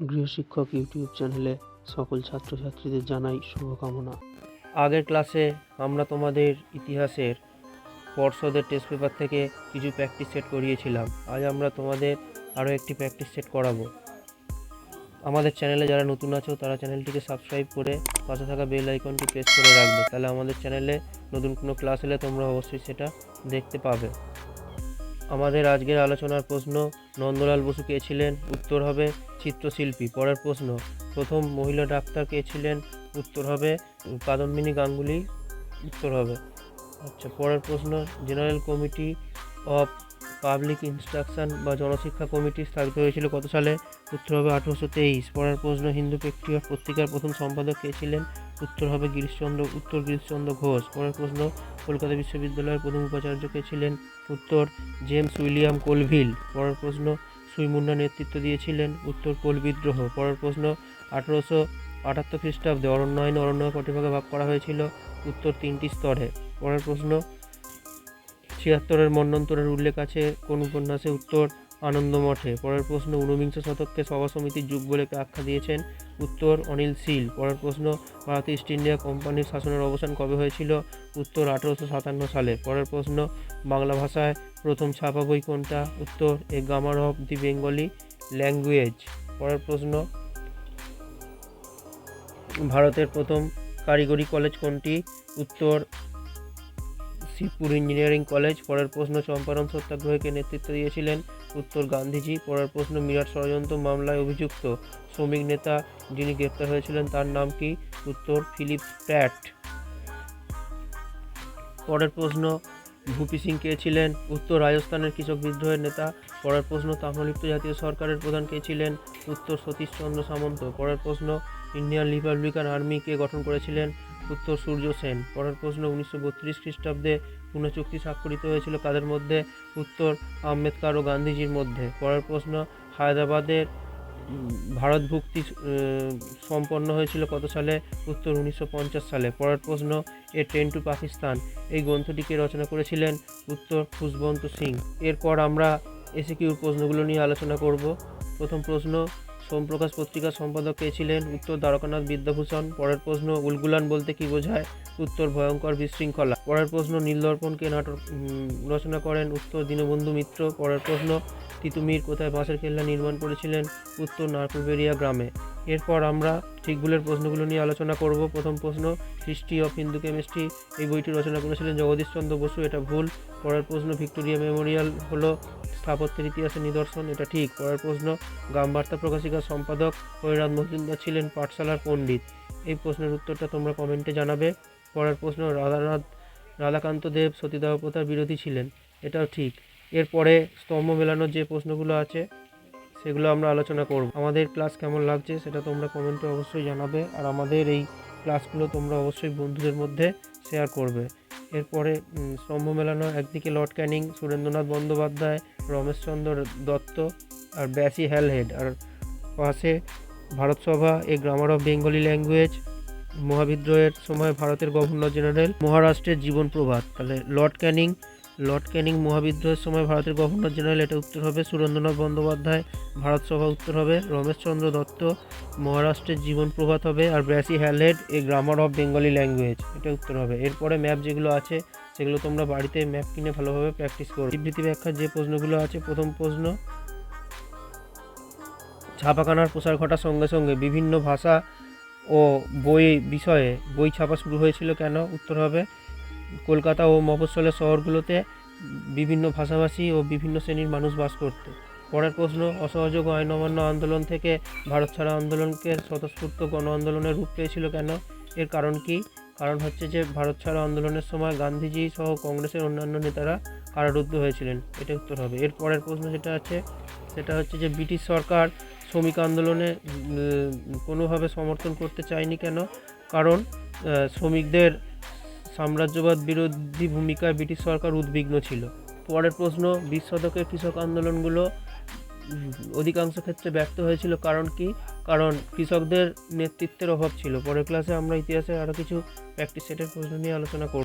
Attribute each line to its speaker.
Speaker 1: গৃহশিক্ষক YouTube চ্যানেলে সকল ছাত্রছাত্রীদের জানাই শুভকামনা।
Speaker 2: আগের ক্লাসে আমরা তোমাদের ইতিহাসের পর্ষদের টেস্ট পেপার থেকে কিছু প্র্যাকটিস সেট করিয়েছিলাম। আজ আমরা তোমাদের আরও একটি প্র্যাকটিস সেট করাবো। আমাদের চ্যানেলে যারা নতুন আছো, তারা চ্যানেলটিকে সাবস্ক্রাইব করে পাশে থাকা বেল আইকনটি প্রেস করে রাখবে। তাহলে আমাদের চ্যানেলে নতুন কোনো ক্লাস এলে তোমরা অবশ্যই সেটা দেখতে পাবে। আমাদের আজকের আলোচনার প্রশ্ন, নন্দলাল বসু কে ছিলেন? উত্তর হবে চিত্রশিল্পী। পরের প্রশ্ন, প্রথম মহিলা ডাক্তার কে ছিলেন? উত্তর হবে কাদম্বিনী গাঙ্গুলি। উত্তর হবে। আচ্ছা পরের প্রশ্ন, general committee of public instruction বা জনশিক্ষা কমিটি স্থাপিত হয়েছিল কত সালে? উত্তর হবে আঠেরোশো তেইশ। পরের প্রশ্ন, হিন্দু পেট্রিয়ট পত্রিকার প্রথম সম্পাদক কে ছিলেন? উত্তর হবে গিরিশচন্দ্র, উত্তর গিরিশচন্দ্র ঘোষ। পরের প্রশ্ন, কলকাতা বিশ্ববিদ্যালয়ের প্রথম উপাচার্য কে ছিলেন? উত্তর জেমস উইলিয়াম কোলভিল, পরের প্রশ্ন সুইমুন্না নেতৃত্ব দিয়েছিলেন, উত্তর কোল বিদ্রোহ পরের প্রশ্ন আঠেরোশো আটাত্তর খ্রিস্টাব্দে অরণ্যায়ন অরণ্য কটিভাগে ভাগ করা হয়েছিল, উত্তর তিনটি স্তরে, পরের প্রশ্ন ছিয়াত্তরের মন্বন্তরের উল্লেখ আছে, কোন উপন্যাসে উত্তর আনন্দমঠে। পরের প্রশ্ন, ঊনবিংশ শতককে সভা সমিতির যুগ বলে আখ্যা দিয়েছেন? উত্তর, অনিল শীল। পরের প্রশ্ন ভারতীয় ইস্ট ইন্ডিয়া কোম্পানির শাসনের অবসান কবে হয়েছিল? উত্তর, আঠেরোশো সাতান্ন সালে। পরের প্রশ্ন, বাংলা ভাষায় প্রথম ছাপা বই কোনটা? উত্তর, a grammar of the Bengali language. পরের প্রশ্ন, ভারতের প্রথম কারিগরি কলেজ কোনটি? উত্তর শিবপুর ইঞ্জিনিয়ারিং কলেজ, পরের প্রশ্ন চম্পারণ সত্যাগ্রহকে নেতৃত্ব দিয়েছিলেন উত্তর গান্ধীজি, পরের প্রশ্ন মিরাট ষড়যন্ত্র মামলায় অভিযুক্ত শ্রমিক নেতা যিনি গ্রেপ্তার হয়েছিলেন তার নাম কি? উত্তর ফিলিপ প্যাট। পরের প্রশ্ন, ভূপি সিং কে ছিলেন? উত্তর রাজস্থানের কৃষক বিদ্রোহের নেতা। পরের প্রশ্ন, তাম্রলিপ্ত জাতীয় সরকারের প্রধান কে ছিলেন? উত্তর সতীশচন্দ্র সামন্ত। পরের প্রশ্ন, ইন্ডিয়ান রিপাবলিকান আর্মি কে গঠন করেছিলেন? উত্তর সূর্য সেন। পরের প্রশ্ন, উনিশশো বত্রিশ খ্রিস্টাব্দে পুনে চুক্তি স্বাক্ষরিত হয়েছিল কাদের মধ্যে? উত্তর, আম্বেদকর ও গান্ধীজির মধ্যে। পরের প্রশ্ন, হায়দ্রাবাদের ভারত ভুক্তি সম্পন্ন হয়েছিল কত সালে? উত্তর, উনিশশো পঞ্চাশ সালে। পরের প্রশ্ন, এ ট্রেন টু পাকিস্তান। এই গ্রন্থটিকে রচনা করেছিলেন উত্তর খুশবন্ত সিং। এরপর আমরা এসে এসিকিউর প্রশ্নগুলো নিয়ে আলোচনা করব। প্রথম প্রশ্ন সোমপ্রকাশ পত্রিকার সম্পাদক কে ছিলেন? উত্তর দ্বারকানাথ বিদ্যাভূষণ। পরের প্রশ্ন, উলগুলান বলতে কি বোঝায়? উত্তর, ভয়ঙ্কর, বিশৃঙ্খলা। পরের প্রশ্ন নীলদর্পণকে নাটক রচনা করেন? উত্তর, দীনবন্ধু মিত্র। পরের প্রশ্ন, তিতুমির কোথায় বাঁশের কেল্লা নির্মাণ করেছিলেন? উত্তর নারকুলবেরিয়া গ্রামে। এরপর আমরা ঠিক ভুলের প্রশ্নগুলো নিয়ে আলোচনা করব। প্রথম প্রশ্ন হিস্ট্রি অফ হিন্দু কেমিস্ট্রি এই বইটি রচনা করেছিলেন জগদীশচন্দ্র বসু, এটা ভুল। পরের প্রশ্ন, ভিক্টোরিয়া মেমোরিয়াল হলো স্থাপত্যের ইতিহাসের নিদর্শন, এটা ঠিক। পরের প্রশ্ন গ্রামবার্তা প্রকাশিকার সম্পাদক হরিনাথ মজুমদার ছিলেন পাঠশালার পণ্ডিত। এই প্রশ্নের উত্তরটা তোমরা কমেন্টে জানাবে। পরের প্রশ্ন, রাধানাথ রাধাকান্ত দেব সতীদাহ প্রথার বিরোধী ছিলেন, এটাও ঠিক। এরপরে স্তম্ভ মেলানোর যে প্রশ্নগুলো আছে সেগুলো আমরা আলোচনা করব। আমাদের ক্লাস কেমন লাগছে সেটা তোমরা কমেন্টে অবশ্যই জানাবে। আর আমাদের এই ক্লাসগুলো তোমরা অবশ্যই বন্ধুদের মধ্যে শেয়ার করবে। এরপরে স্তম্ভ মেলানো, একদিকে লর্ড ক্যানিং, সুরেন্দ্রনাথ বন্দ্যোপাধ্যায়, রমেশচন্দ্র দত্ত আর ব্যাসি হ্যালহেড। আর পাশে Bharat Sabha, a grammar of Bengali language মহাবিদ্রোহের সময় ভারতের গভর্নর জেনারেল মহারাষ্ট্রের জীবন প্রভাত। তাহলে লর্ড ক্যানিং লর্ড ক্যানিং মহাবিদ্রোহের সময় ভারতের গভর্নর জেনারেল এটা উত্তর হবে। সুরেন্দ্রনাথ বন্দ্যোপাধ্যায়, ভারত সভা উত্তর হবে। রমেশচন্দ্র দত্ত, মহারাষ্ট্রের জীবন প্রভাত হবে। আর Brassey Halhed, a grammar of Bengali language, এটা উত্তর হবে। এরপরে ম্যাপ যেগুলো আছে, সেগুলো তোমরা বাড়িতে ম্যাপ কিনে ভালোভাবে প্র্যাকটিস করো। বিবৃতি ব্যাখ্যার যে প্রশ্নগুলো আছে, প্রথম প্রশ্ন, ছাপাখানার প্রসার ঘটার সঙ্গে সঙ্গে বিভিন্ন ভাষা ও বই বিষয়ে বই ছাপা শুরু হয়েছিল কেন? উত্তর হবে কলকাতা ও মফস্বলের শহরগুলোতে বিভিন্ন ভাষাভাষী ও বিভিন্ন শ্রেণির মানুষ বাস করত। পরের প্রশ্ন, অসহযোগ আইন অমান্য আন্দোলন থেকে ভারত ছাড়া আন্দোলনকে স্বতঃস্ফূর্ত গণ আন্দোলনের রূপ পেয়েছিল কেন? এর কারণ কি? কারণ হচ্ছে যে, ভারত ছাড়া আন্দোলনের সময় গান্ধীজি সহ কংগ্রেসের অন্যান্য নেতারা কারারুদ্ধ হয়েছিলেন। এটা উত্তর হবে। এর পরের প্রশ্ন যেটা আছে, সেটা হচ্ছে যে, ব্রিটিশ সরকার শ্রমিক আন্দোলনে কোনোভাবে সমর্থন করতে চায়নি কেন? কারণ শ্রমিকদের সাম্রাজ্যবাদ বিরোধী ভূমিকায় ব্রিটিশ সরকার উদ্বিগ্ন ছিল। পরের প্রশ্ন, বিশ শতকের কৃষক আন্দোলনগুলো অধিকাংশ ক্ষেত্রে ব্যর্থ হয়েছিল কারণ কি? কারণ কৃষকদের নেতৃত্বের অভাব ছিল। পরের ক্লাসে আমরা ইতিহাসে আরও কিছু প্র্যাকটিস সেটের প্রশ্ন নিয়ে আলোচনা করব।